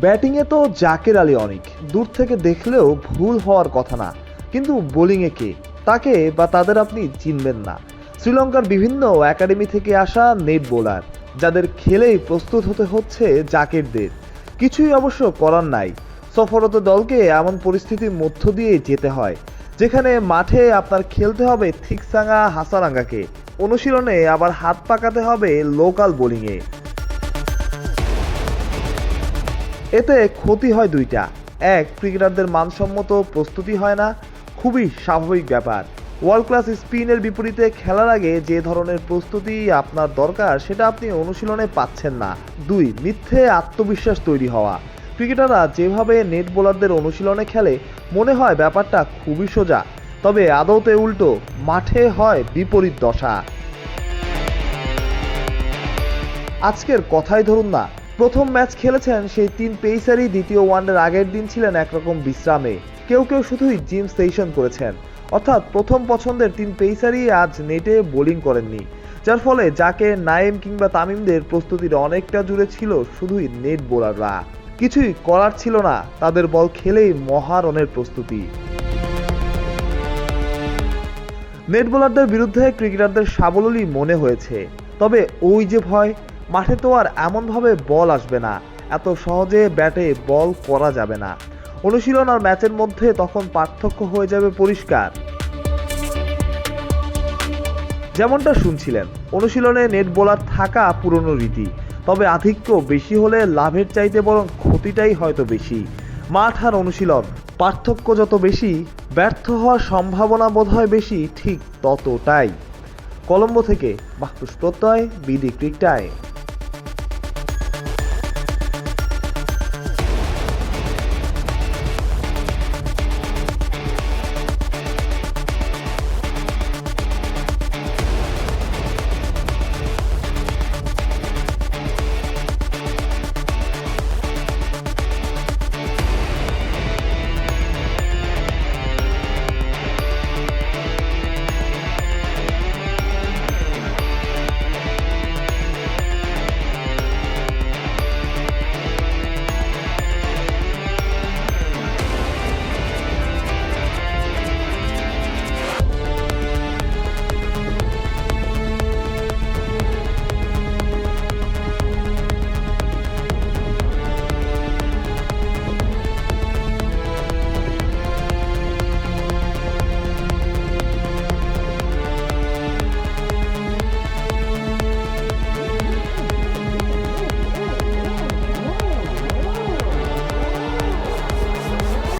ব্যাটিংয়ে তো জাকের আলী অনেক। দূর থেকে দেখলেও ভুল হওয়ার কথা না। কিন্তু বোলিংয়ে কে? তাকে বা তাদের আপনি চিনবেন না। শ্রীলঙ্কার বিভিন্ন একাডেমি থেকে আসা নেট বোলার, যাদের খেলেই প্রস্তুত হতে হচ্ছে জাকেরদের। কিছুই অবশ্য করার নাই। সফরত দলকে এমন পরিস্থিতির মধ্য দিয়ে যেতে হয়, যেখানে মাঠে আপনার খেলতে হবে থিকসাঙ্গা হাসারাঙ্গাকে। অনুশীলনে আবার হাত পাকাতে হবে লোকাল বোলিংয়ে। এতে ক্ষতি হয় দুইটা। এক, ক্রিকেটারদের মানসম্মত প্রস্তুতি হয় না। খুবই স্বাভাবিক ব্যাপার। ওয়ার্ল্ড ক্লাস স্পিনের বিপরীতে খেলার আগে যে ধরনের প্রস্তুতি আপনার দরকার, সেটা আপনি অনুশীলনে পাচ্ছেন না। দুই, মিথ্যে আত্মবিশ্বাস তৈরি হওয়া। ক্রিকেটাররা যেভাবে নেট বোলারদের অনুশীলনে খেলে, মনে হয় ব্যাপারটা খুবই সোজা। তবে আদৌতে উল্টো, মাঠে হয় বিপরীত দশা। আজকের কথাই ধরুন না প্রথম ম্যাচ খেলেছেন সেই তিন পেসারই দ্বিতীয় ওয়ানডের আগের দিন ছিলেন একরকম বিশ্রামে। কেউ কেউ শুধুই জিম সেশন করেছেন। অর্থাৎ প্রথম পছন্দের তিন পেসারই আজ নেটে বোলিং করেননি। যার ফলে যাকে নাইম কিংবা তামিমদের প্রস্তুতির অনেকটা জুড়ে ছিল শুধুই নেট বোলাররা। কিছুই করার ছিল না, তাদের বল খেলেই মহারণের প্রস্তুতি। নেট বোলারদের বিরুদ্ধে ক্রিকেটারদের সাবলীলই মনে হয়েছে। তবে ওই যে ভয় মাঠে তো আর এমনভাবে বল আসবে না। এত সহজে ব্যাটে বল করা যাবে না। অনুশীলন আর ম্যাচের মধ্যে তখন পার্থক্য হয়ে যাবে পরিষ্কার। যেমনটা শুনছিলেন, অনুশীলনে নেট বোলার থাকা পুরনো রীতি। তবে আধিক্য বেশি হলে লাভের চাইতে বরং ক্ষতিটাই হয়তো বেশি। মাঠ আর অনুশীলন, পার্থক্য যত বেশি, ব্যর্থ হওয়ার সম্ভাবনা বোধ হয় বেশি, ঠিক ততটাই। কলম্বো থেকে বাহতুষ প্রত্যয় বিডি টাইম